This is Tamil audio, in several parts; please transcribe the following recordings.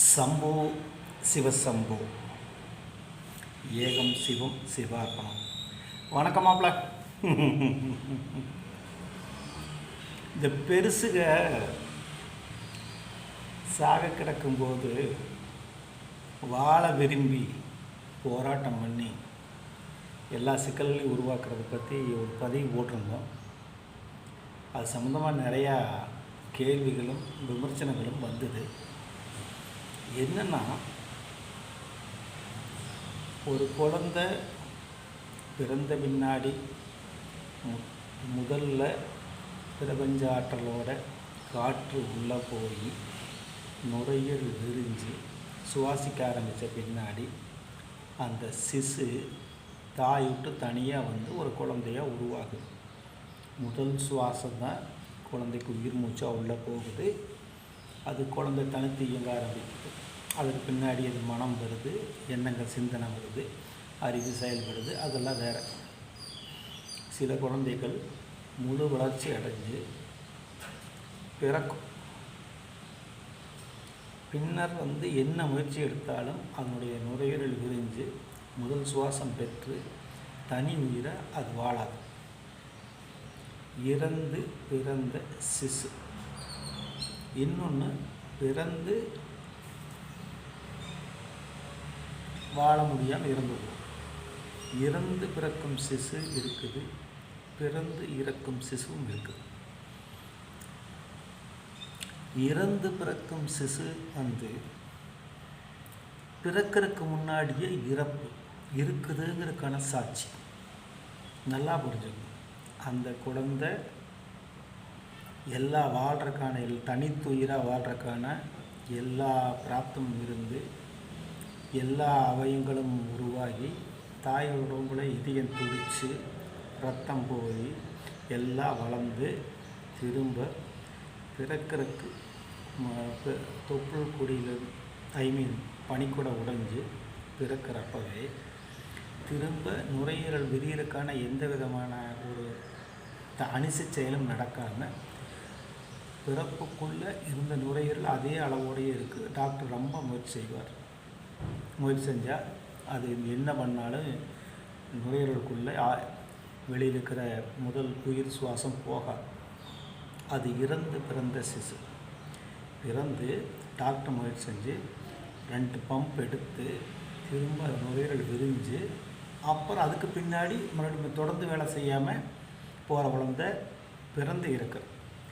சம்போ சிவசம்போ. ஏகம் சிவம் சிவார்ப்பணம். வணக்கம் மாப்பிள. இந்த பெருசுக சாக கிடக்கும்போது வாழ விரும்பி போராட்டம் பண்ணி எல்லா சிக்கல்களையும் உருவாக்குறத பற்றி ஒரு பதிவு போட்டிருந்தோம். அது சம்மந்தமாக நிறையா கேள்விகளும் விமர்சனங்களும் வந்தது. என்னன்னா ஒரு குழந்த பிறந்த பின்னாடி மு- முதல்ல பிரபஞ்ச ஆற்றலோட காற்று உள்ளே போய் நுரையீரல் விரிஞ்சு சுவாசிக்க ஆரம்பித்த பின்னாடி அந்த சிசு தாய் விட்டு தனியாக வந்து ஒரு குழந்தையாக உருவாகுது. முதல் சுவாசம் தான் குழந்தைக்கு உயிர் மூச்சாக உள்ளே போகுது. அது குழந்தை தனித்து இயங்க ஆரம்பிக்குது. அதுக்கு பின்னாடி அது மனம் வருது எண்ணங்கள் சிந்தனை வருது அறிவு செயல்படுது அதெல்லாம் வேற. சில குழந்தைகள் முழு வளர்ச்சி அடைஞ்சு பிறக்கும். பின்னர் வந்து என்ன முயற்சி எடுத்தாலும் அதனுடைய நுரையீரல் விரிஞ்சு முதல் சுவாசம் பெற்று தனி உயிரை அது வாழாது. இறந்து பிறந்த சிசு. இன்னொன்று பிறந்து வாழ முடியாமல் இறந்து இறந்து பிறக்கும் சிசு இருக்குது பிறந்து இறக்கும் சிசுவும் இருக்குது. இறந்து பிறக்கும் சிசு வந்து பிறக்கிறதுக்கு முன்னாடியே இறப்பு இருக்குதுங்கிறதுக்கான சாட்சி நல்லா புரிஞ்சுக்கணும். அந்த குழந்தை எல்லா வாழ்கிறக்கான தனித்துயிராக வாழ்கிறக்கான எல்லா பிராப்தமும் இருந்து எல்லா அவயங்களும் உருவாகி தாய் உடம்புல இதயம் துடித்து ரத்தம் போய் எல்லாம் வளர்ந்து திரும்ப பிறக்கிறதுக்கு ம- தொப்புள் கொடியில் ஐ மீன் பனிக்கூட உடைஞ்சு பிறக்கிறப்பவே திரும்ப நுரையீரல் விரியலுக்கான எந்த விதமான ஒரு த அணிசு செயலும் நடக்காமல் பிறப்புக்குள்ளே இருந்த நுரையீரல் அதே அளவோடையே இருக்குது டாக்டர் ரொம்ப முயற்சி செய்வார். முயற்சி செஞ்சால் அது என்ன பண்ணாலும் நுரையீரலுக்குள்ளே வெளியில் இருக்கிற முதல் உயிர் சுவாசம் போகாது. அது இறந்து பிறந்த சிசு. பிறந்து டாக்டர் முயற்சி செஞ்சு ரெண்டு பம்ப் எடுத்து திரும்ப நுரையீரல் விரிஞ்சு அப்புறம் அதுக்கு பின்னாடி மறுபடியும் தொடர்ந்து வேலை செய்யாமல் போகிற குழந்த பிறந்து இருக்கு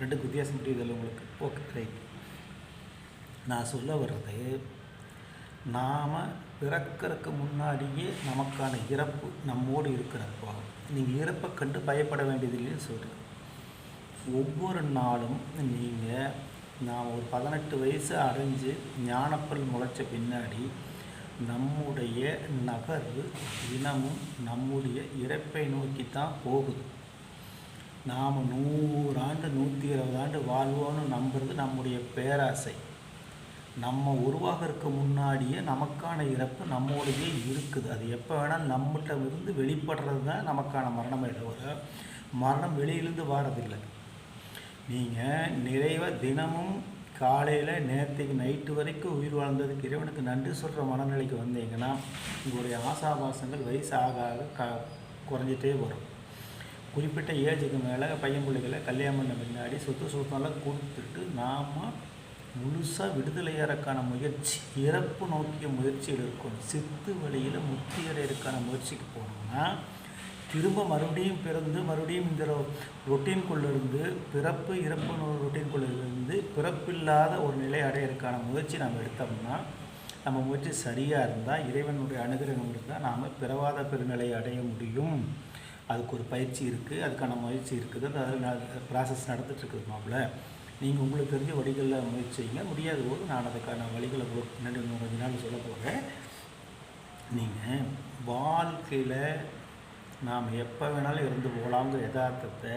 ரெண்டுக்கு வித்தியாசம் புரியுதில்ல உங்களுக்கு? ஓகே ரைட் நான் சொல்ல வர்றது நாம் பிறக்கிறதுக்கு முன்னாடியே நமக்கான இறப்பு நம்மோடு இருக்கிறப்போ நீங்கள் இறப்பை கண்டு பயப்பட வேண்டியதில்லைன்னு சொல்கிறேன் ஒவ்வொரு நாளும் நீங்கள் நாம் ஒரு பதினெட்டு வயசு அடைஞ்சு ஞானப்பல் முளைச்ச பின்னாடி நம்முடைய நகர்வு தினமும் நம்முடைய இறப்பை நோக்கி தான் போகுது. நாம் நூறாண்டு நூற்றி இருபது ஆண்டு வாழ்வோன்னு நம்புறது நம்முடைய பேராசை. நம்ம உருவாகிறதுக்கு முன்னாடியே நமக்கான இறப்பு நம்மோடையே இருக்குது. அது எப்போ வேணால் நம்மகிட்ட இருந்து வெளிப்படுறது தான் நமக்கான மரணமே தவிர மரணம் வெளியிலேருந்து வாரதில்லை. நீங்கள் நிறைவாக தினமும் காலையில் நேரத்துக்கு நைட்டு வரைக்கும் உயிர் வாழ்ந்ததுக்கு இறைவனுக்கு நன்றி சொல்கிற மனநிலைக்கு வந்தீங்கன்னா உங்களுடைய ஆசாபாசங்கள் வயசு ஆக ஆக க குறைஞ்சிட்டே வரும். குறிப்பிட்ட ஏஜுக்கு மேலே பையன் பிள்ளைகளை கல்யாணம் பண்ண பின்னாடி சொத்து சொத்தெல்லாம் கொடுத்துட்டு நாம் முழுசாக விடுதலையாறக்கான முயற்சி இறப்பு நோக்கிய முயற்சியில் இருக்கணும் சித்து வழியில் முக்தி முயற்சிக்கு போனோம்னா திரும்ப மறுபடியும் பிறந்து மறுபடியும் இந்த ரொட்டீன்குள்ளேருந்து பிறப்பு இறப்பு ரொட்டீன்குள்ளேருந்து பிறப்பில்லாத ஒரு நிலை அடையிறதுக்கான முயற்சி நம்ம எடுத்தோம்னா நம்ம முயற்சி சரியாக இருந்தால் இறைவனுடைய அனுகிரகம் இருந்தால் நாம் பிறவாத பெருநிலையை அடைய முடியும். அதுக்கு ஒரு பயிற்சி இருக்குது அதுக்கான முயற்சி இருக்குது அது அதில் ப்ராசஸ் நடந்துகிட்ருக்குது மாப்பிள்ள. நீங்கள் உங்களுக்கு தெரிஞ்ச வழிகளில் முயற்சி செய்யுங்க. முடியாத போது நான் அதுக்கான வழிகளை உங்களுக்கு பின்னாடி இன்னும் கொஞ்ச நாள் சொல்ல போகிறேன் நீங்கள் வாழ்க்கையில் நாம் எப்போ வேணாலும் இருந்து போகலாங்கிற யதார்த்தத்தை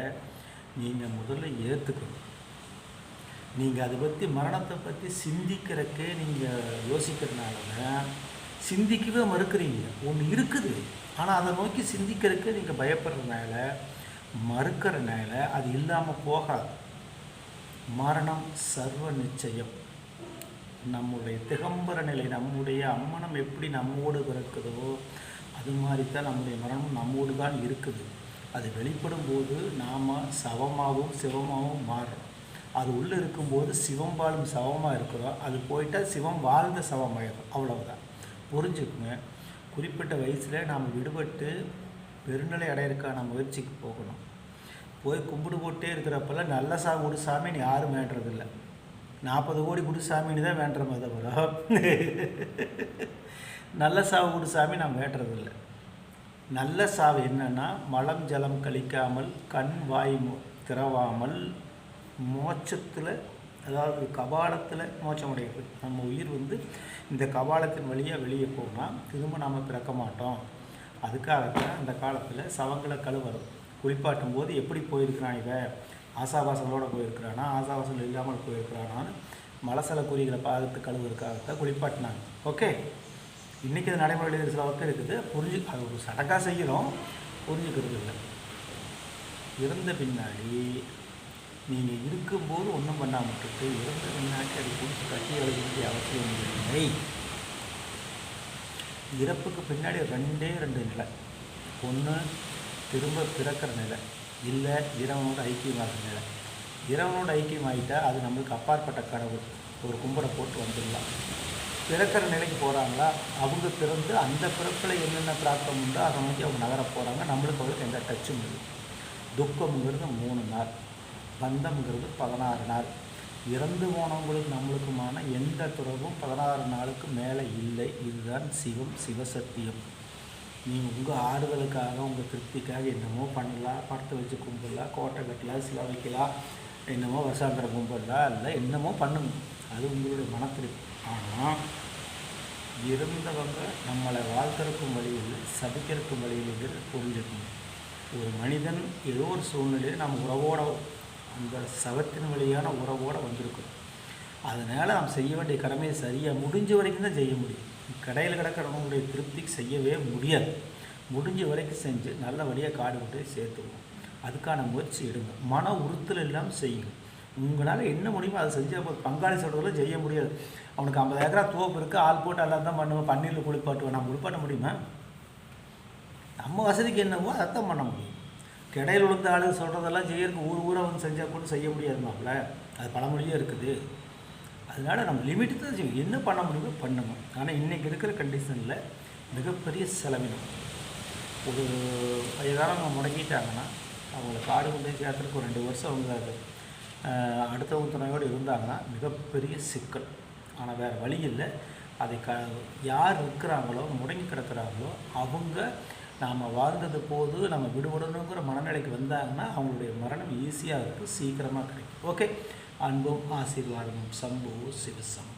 நீங்கள் முதல்ல ஏற்றுக்கணும் நீங்கள் அதை பற்றி மரணத்தை பற்றி சிந்திக்கிறக்கே நீங்கள் யோசிக்கிறதுனால தான் சிந்திக்கவே மறுக்கிறீங்க. ஒன்று இருக்குது. ஆனால் அதை நோக்கி சிந்திக்கிறதுக்கு நீங்கள் பயப்படுறதுனால மறுக்கிறனால அது இல்லாமல் போகாது. மரணம் சர்வ நிச்சயம். நம்முடைய திகம்பர நிலை நம்முடைய அம்மனம் எப்படி நம்மோடு பிறக்குதோ அது மாதிரி தான் நம்முடைய மரணம் நம்மோடு தான் இருக்குது. அது வெளிப்படும் போது நாம் சவமாகவும் சிவமாகவும் மாறுறோம். அது உள்ளே இருக்கும்போது சிவம் வாழும் சவமாக இருக்கிறோம் அது போயிட்டால் சிவம் வாழ்ந்த சவமாயிடும் அவ்வளவுதான். புரிஞ்சுக்குங்க. குறிப்பிட்ட வயசில் நாம் விடுபட்டு பெருநிலை அடையிறதுக்கான முயற்சிக்கு போகணும். போய் கும்பிடு போட்டே இருக்கிறப்பெல்லாம் நல்ல சா குடு சாமின்னு யாரும் வேண்டுறதில்ல. நாற்பது கோடி கொடு சாமின்னு தான் மாதிரி வரும். நல்ல சாவு கொடு சாமி நாம் வேண்டுறதில்ல. நல்ல சாவு என்னன்னா மலம் ஜலம் கழிக்காமல் கண் வாய் மு- திறவாமல் மோட்சத்தில் அதாவது கபாலத்தில் மோட்சம் அடைகிறது நம்ம உயிர் வந்து இந்த கபாலத்தின் வழியாக வெளியே போனால் திரும்ப நாம் பிறக்க மாட்டோம். அதுக்காகத்தான் அந்த காலத்தில் சவங்களை கழுவுறது குளிப்பாட்டும் போது எப்படி போயிருக்கிறான் இவன்? ஆசாபாசங்களோட போயிருக்கிறானா? ஆசாபாசங்கள் இல்லாமல் போயிருக்கிறானான்னு மலசல குறிகளை பார்த்து கழுவுறதுக்காகத்தான் குளிப்பாட்டினாங்க. ஓகே இன்றைக்கி அது நடைமுறையில் சில ஒர்க்கு இருக்குது. புரிஞ்சு அது ஒரு சடங்காக செய்கிறோம். புரிஞ்சுக்கிறது இல்லை. இறந்த பின்னாடி நீங்கள் இருக்கும்போது ஒன்றும் பண்ணாமல் இருக்கு இறந்த பின்னாடி அது பிடிச்சி கட்டி எழுத வேண்டிய அவசியம் இல்லை. இறப்புக்கு பின்னாடி ரெண்டே ரெண்டு நிலை. ஒன்று திரும்ப பிறக்கிற நிலை. இல்லை இறைவனோட ஐக்கியமாகிற நிலை. இறைவனோட ஆகிட்டால் அது நம்மளுக்கு அப்பாற்பட்ட கடவுள் ஒரு கும்பிட போட்டு வந்துடலாம். பிறக்கிற நிலைக்கு போகிறாங்களா அவங்க பிறந்து அந்த பிறப்பில் என்னென்ன பிராப்தம் உண்டோ அதை நோக்கி அவங்க நகர போகிறாங்க நம்மளுக்கு அவங்களுக்கு எந்த டச்சும் இல்லை. துக்கம்ங்கிறது மூணு நாள். பந்தம்ங்கிறது பதினாறு நாள். இறந்து போனவங்களுக்கு நம்மளுக்குமான எந்த துறவும் பதினாறு நாளுக்கு மேலே இல்லை. இதுதான் சிவம் சிவசத்தியம். நீங்கள் உங்கள் ஆறுதலுக்காக உங்கள் திருப்திக்காக என்னமோ பண்ணலாம். படத்தை வச்சு கும்பிடலாம். கோட்டை கட்டலாம். சில வைக்கலாம். என்னமோ வருஷாந்திரம் கும்பிடலாம். இல்லை என்னமோ பண்ணுங்க அது உங்களுடைய மனத்திருப்தி ஆனால் இருந்தவங்க நம்மளை வாழ்த்துறக்கும் வழியில் சபிக்கிறக்கும் வழியில் புரிஞ்சுக்கணும். ஒரு மனிதன் ஏதோ ஒரு சூழ்நிலையில் நம்ம உறவோட அந்த சவத்தின் வழியான உறவோடு வந்திருக்கோம் அதனால் நாம் செய்ய வேண்டிய கடமையை சரியாக முடிஞ்ச வரைக்கும் தான் செய்ய முடியும். கடையில் கிடக்கிறவங்களுடைய திருப்திக்கு செய்யவே முடியாது. முடிஞ்ச வரைக்கும் செஞ்சு நல்லபடியாக காடு கொண்டு சேர்த்துவோம் அதுக்கான முயற்சி எடுங்க. மன உறுத்தல் இல்லாமல் செய்யுங்க. உங்களால் என்ன முடியுமோ அதை செஞ்சு அப்போ பங்காளி சொல்கிறதெல்லாம் செய்ய முடியாது. அவனுக்கு ஐம்பது ஏக்கரா தோப்பு இருக்குது ஆள் போட்டு எல்லாம் தான் பண்ணுவேன். பன்னீரில் குளிப்பாட்டுவேன். நான் குளிப்பாட்ட முடியுமா? நம்ம வசதிக்கு என்னவோ அதைத்தான் பண்ண முடியும். கிடையில் விழுந்த ஆளு சொல்கிறதெல்லாம் செய்யறதுக்கு ஊர் ஊராக வந்து செஞ்சால் கூட செய்ய முடியாது மாப்பிள்ள அது பழமொழியே இருக்குது. அதனால் நம்ம லிமிட்டு தான் செய்யும் என்ன பண்ண முடியுமோ பண்ணணும் ஆனால் இன்றைக்கி இருக்கிற கண்டிஷனில் மிகப்பெரிய செலவினம். ஒரு வயதானவங்க முடங்கிட்டாங்கன்னா அவங்கள காடு கொண்டு போய் சேர்த்துறதுக்கு ஒரு ரெண்டு வருஷம் அவங்க அது, அடுத்தவங்க துணையோடு இருந்தாங்கன்னா மிகப்பெரிய சிக்கல். ஆனால் வேறு வழி இல்லை. அதை க யார் இருக்கிறாங்களோ முடங்கி கிடக்கிறாங்களோ அவங்க நாம் வாழ்ந்தது போது நம்ம விடுபடணுங்கிற மனநிலைக்கு வந்தாங்கன்னா அவங்களுடைய மரணம் ஈஸியாக இருக்கும் சீக்கிரமாக கிடைக்கும். ஓகே அன்பும் ஆசீர்வாதமும். சம்பு சிவசம்.